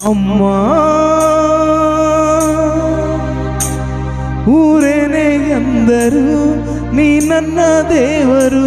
ಅಮ್ಮ ಊರೇನೆ ಎಂದರು ನೀ ನನ್ನ ದೇವರು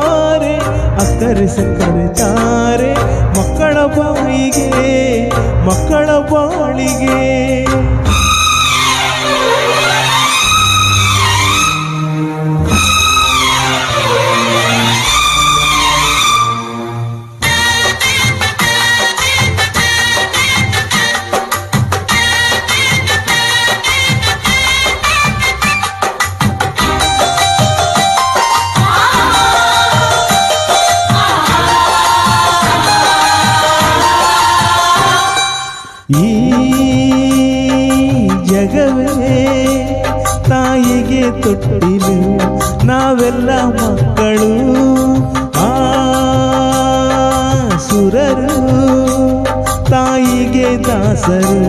ಅಕ್ಕರೆ ಸಕ್ಕರೆ ತಾರೆ ಮಕ್ಕಳ ಬಾಯಿಗೆ ಮಕ್ಕಳ ಬಾಳಿಗೆ. ಈ ಜಗವೇ ತಾಯಿಗೆ ತೊಟ್ಟಿಲು. ನಾವೆಲ್ಲ ಮಕ್ಕಳು, ಆ ಸುರರು. ತಾಯಿಗೆ ದಾಸರು,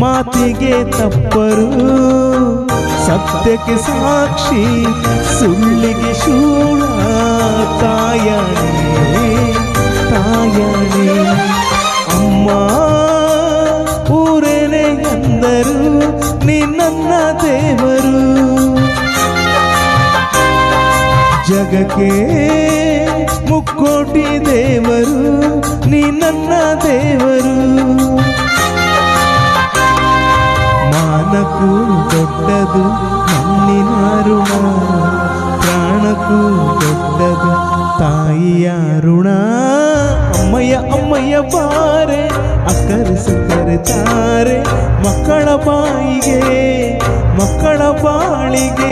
ಮಾತಿಗೆ ತಪ್ಪರು. ಸತ್ಯಕ್ಕೆ ಸಾಕ್ಷಿ, ಸುಳ್ಳಿಗೆ ಶೂಳ. ತಾಯಣೆ ತಾಯಣೆ ನನ್ನ ದೇವರು ಜಗಕ್ಕೆ ಮುಕ್ಕೋಟಿ ದೇವರು ನೀ ನನ್ನ ದೇವರು ಮಾನಕ್ಕೂ ದೊಡ್ಡದು ಮಣ್ಣಿನ ಋಣ ಪ್ರಾಣಕ್ಕೂ ದೊಡ್ಡದು ತಾಯಿಯ ಋಣ ಅಮ್ಮಯ್ಯ ಅಮ್ಮಯ್ಯ ಬಾರೆ ಅಕ್ಕರೆ ಕರೆತಾರೆ ತಾರೆ ಮಕ್ಕಳ ಬಾಯಿಗೆ ಮಕ್ಕಳ ಬಾಳಿಗೆ.